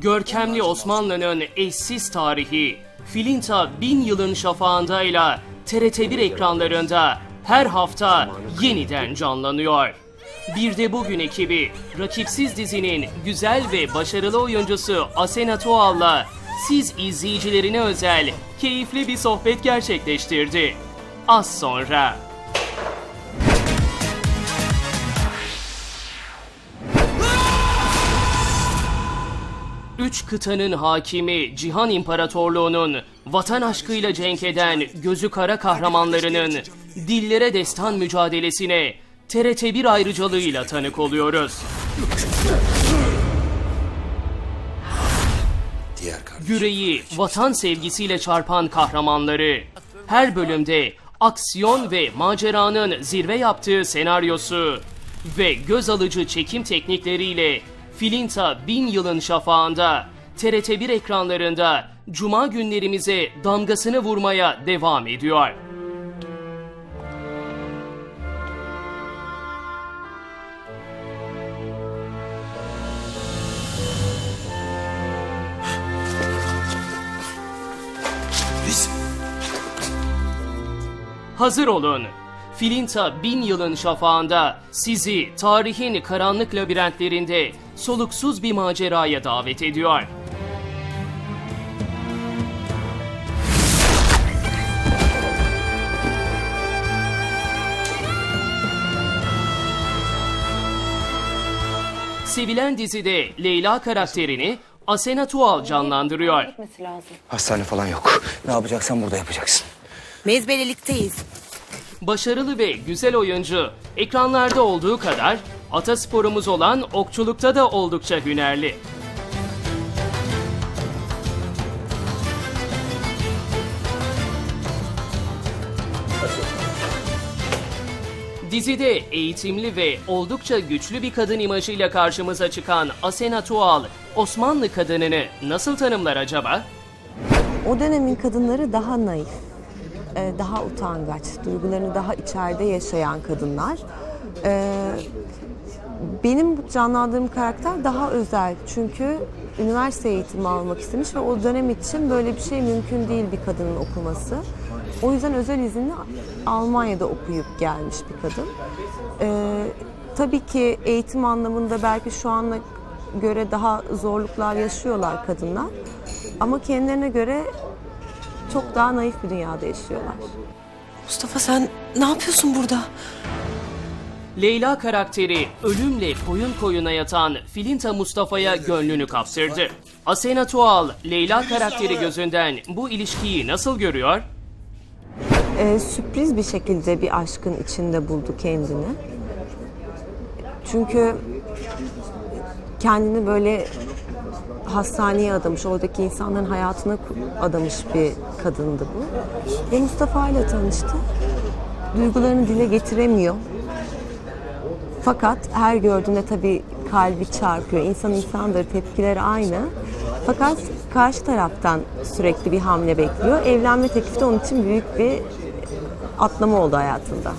Görkemli Osmanlı'nın eşsiz tarihi Filinta bin yılın şafağındayla TRT1 ekranlarında her hafta yeniden canlanıyor. Bir de bugün ekibi rakipsiz dizinin güzel ve başarılı oyuncusu Asena Toal'la siz izleyicilerine özel keyifli bir sohbet gerçekleştirdi. Az sonra. Üç kıtanın hakimi Cihan İmparatorluğu'nun vatan aşkıyla cenk eden gözü kara kahramanlarının dillere destan mücadelesine TRT1 ayrıcalığıyla tanık oluyoruz. Yüreği vatan sevgisiyle çarpan kahramanları her bölümde aksiyon ve maceranın zirve yaptığı senaryosu ve göz alıcı çekim teknikleriyle Filinta bin yılın şafağında TRT1 ekranlarında Cuma günlerimize damgasını vurmaya devam ediyor. Biz Hazır olun. Filinta bin yılın şafağında sizi tarihin karanlık labirentlerinde soluksuz bir maceraya davet ediyor. Sevilen dizide Leyla karakterini Asena Tuğal canlandırıyor. Hastane falan yok. Ne yapacaksan burada yapacaksın. Mezbelelikteyiz. Başarılı ve güzel oyuncu ekranlarda olduğu kadar atasporumuz olan okçulukta da oldukça hünerli. Dizide eğitimli ve oldukça güçlü bir kadın imajıyla karşımıza çıkan Asena Tuğal, Osmanlı kadınını nasıl tanımlar acaba? O dönemin kadınları daha naif, e, daha utangaç, duygularını daha içeride yaşayan kadınlar. Benim bu canlandırdığım karakter daha özel çünkü üniversite eğitimi almak istemiş ve o dönem için böyle bir şey mümkün değil bir kadının okuması. O yüzden özel izinli Almanya'da okuyup gelmiş bir kadın. E, tabii ki eğitim anlamında belki şu ana göre daha zorluklar yaşıyorlar kadınlar. Ama kendilerine göre çok daha naif bir dünyada yaşıyorlar. Mustafa sen ne yapıyorsun burada? Leyla karakteri ölümle koyun koyuna yatan Filinta Mustafa'ya gönlünü kaptırdı. Asena Tuğal, Leyla karakteri gözünden bu ilişkiyi nasıl görüyor? Ee, sürpriz bir şekilde bir aşkın içinde buldu kendini. Çünkü kendini böyle hastaneye adamış, oradaki insanların hayatına adamış bir kadındı bu. Ve Mustafa ile tanıştı. Duygularını dile getiremiyor. Fakat her gördüğünde tabii kalbi çarpıyor. İnsan insandır, tepkileri aynı. Fakat karşı taraftan sürekli bir hamle bekliyor. Evlenme teklifi de onun için büyük bir atlama oldu hayatında.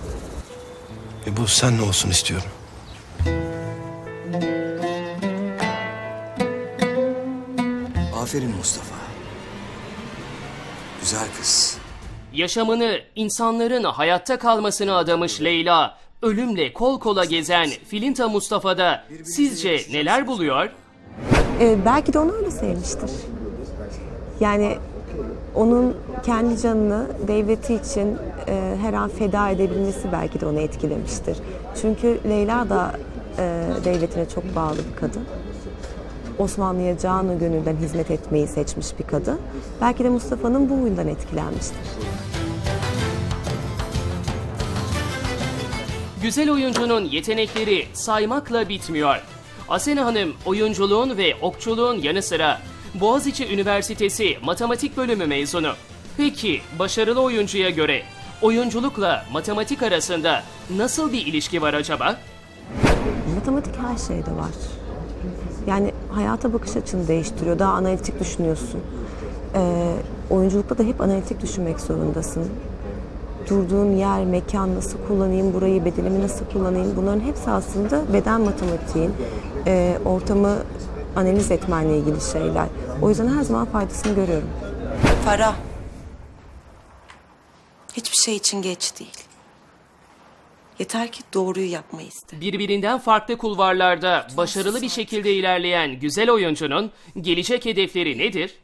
ve bu senle olsun istiyorum. Aferin Mustafa. Güzel kız. Yaşamını insanların hayatta kalmasına adamış Leyla, ölümle kol kola gezen Filinta Mustafa'da sizce neler buluyor? Ee, belki de onu öyle sevmiştir. Yani onun kendi canını devleti için e, her an feda edebilmesi belki de onu etkilemiştir. Çünkü Leyla da e, devletine çok bağlı bir kadın. Osmanlı'ya canı gönülden hizmet etmeyi seçmiş bir kadın. Belki de Mustafa'nın bu huyundan etkilenmiştir. Güzel oyuncunun yetenekleri saymakla bitmiyor. Asena Hanım oyunculuğun ve okçuluğun yanı sıra Boğaziçi Üniversitesi Matematik Bölümü mezunu. Peki başarılı oyuncuya göre oyunculukla matematik arasında nasıl bir ilişki var acaba? Matematik her şeyde var. Yani hayata bakış açını değiştiriyor. Daha analitik düşünüyorsun. Ee, oyunculukta da hep analitik düşünmek zorundasın. Durduğun yer, mekan nasıl kullanayım, burayı bedenimi nasıl kullanayım bunların hepsi aslında beden matematiğin, e, ortamı analiz etmenle ilgili şeyler. O yüzden her zaman faydasını görüyorum. Farah. Hiçbir şey için geç değil. Yeter ki doğruyu yapmayı iste. Birbirinden farklı kulvarlarda başarılı bir şekilde ilerleyen güzel oyuncunun gelecek hedefleri nedir?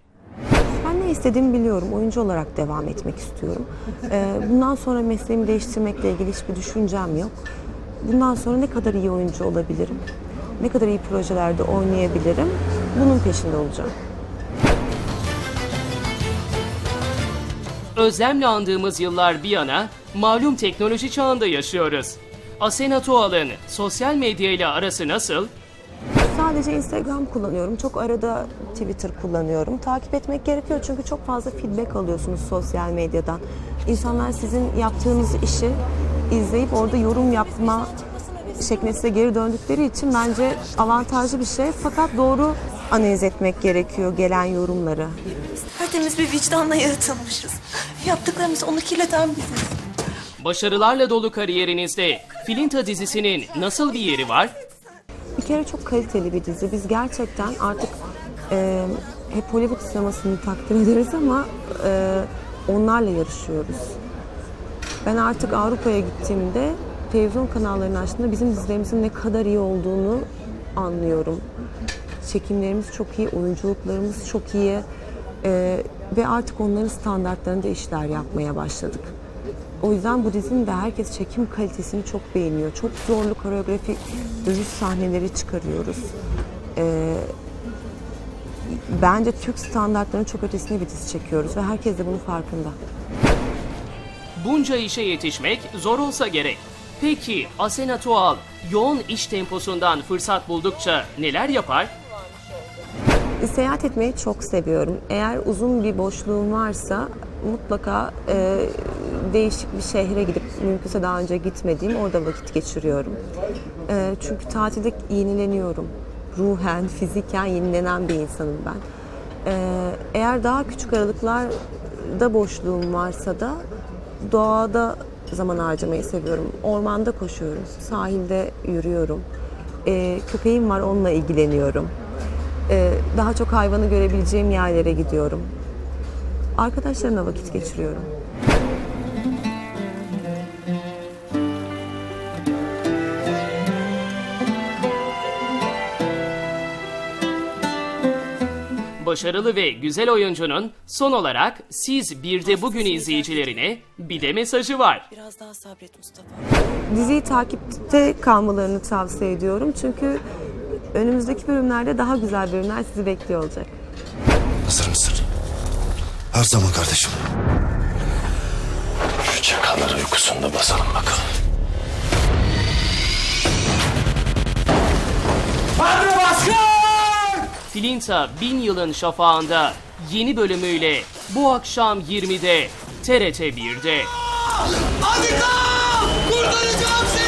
Ben ne istediğimi biliyorum. Oyuncu olarak devam etmek istiyorum. Ee, bundan sonra mesleğimi değiştirmekle ilgili hiçbir düşüncem yok. Bundan sonra ne kadar iyi oyuncu olabilirim? Ne kadar iyi projelerde oynayabilirim? Bunun peşinde olacağım. Özlemle andığımız yıllar bir yana malum teknoloji çağında yaşıyoruz. Asena Tuğal'ın sosyal medya ile arası nasıl? Sadece Instagram kullanıyorum. Çok arada Twitter kullanıyorum. Takip etmek gerekiyor çünkü çok fazla feedback alıyorsunuz sosyal medyadan. İnsanlar sizin yaptığınız işi izleyip orada yorum yapma şeklinde size geri döndükleri için bence avantajlı bir şey. Fakat doğru analiz etmek gerekiyor gelen yorumları. Tertemiz bir vicdanla yaratılmışız. Yaptıklarımız onu kirleten biziz. Başarılarla dolu kariyerinizde Filinta dizisinin nasıl bir yeri var? Bir kere çok kaliteli bir dizi. Biz gerçekten artık e, hep Hollywood sinemasını takdir ederiz ama e, onlarla yarışıyoruz. Ben artık Avrupa'ya gittiğimde televizyon kanallarını açtığımda bizim dizilerimizin ne kadar iyi olduğunu anlıyorum. Çekimlerimiz çok iyi, oyunculuklarımız çok iyi E, ve artık onların standartlarında işler yapmaya başladık. O yüzden bu dizinin de herkes çekim kalitesini çok beğeniyor. Çok zorlu koreografi dövüş sahneleri çıkarıyoruz. Ee, bence Türk standartlarının çok ötesine bir dizi çekiyoruz ve herkes de bunun farkında. Bunca işe yetişmek zor olsa gerek. Peki Asena Tuğal yoğun iş temposundan fırsat buldukça neler yapar? Seyahat etmeyi çok seviyorum. Eğer uzun bir boşluğum varsa mutlaka e, değişik bir şehre gidip mümkünse daha önce gitmediğim orada vakit geçiriyorum. E, çünkü tatilde yenileniyorum. Ruhen, fiziken yenilenen bir insanım ben. E, eğer daha küçük aralıklarda boşluğum varsa da doğada zaman harcamayı seviyorum. Ormanda koşuyorum, sahilde yürüyorum. E, köpeğim var, onunla ilgileniyorum. Ee, daha çok hayvanı görebileceğim yerlere gidiyorum. Arkadaşlarımla vakit geçiriyorum. Başarılı ve güzel oyuncunun son olarak siz bir de bugün izleyicilerine bir de mesajı var. Biraz daha sabret Mustafa. Diziyi takipte kalmalarını tavsiye ediyorum. Çünkü önümüzdeki bölümlerde daha güzel bölümler sizi bekliyor olacak. Hazır mısın? Her zaman kardeşim. Şu çakalları uykusunda basalım bakalım. Filinta Bin Yılın Şafağında yeni bölümüyle bu akşam 20'de TRT 1'de. Hadi kalk! Kurtaracağım seni!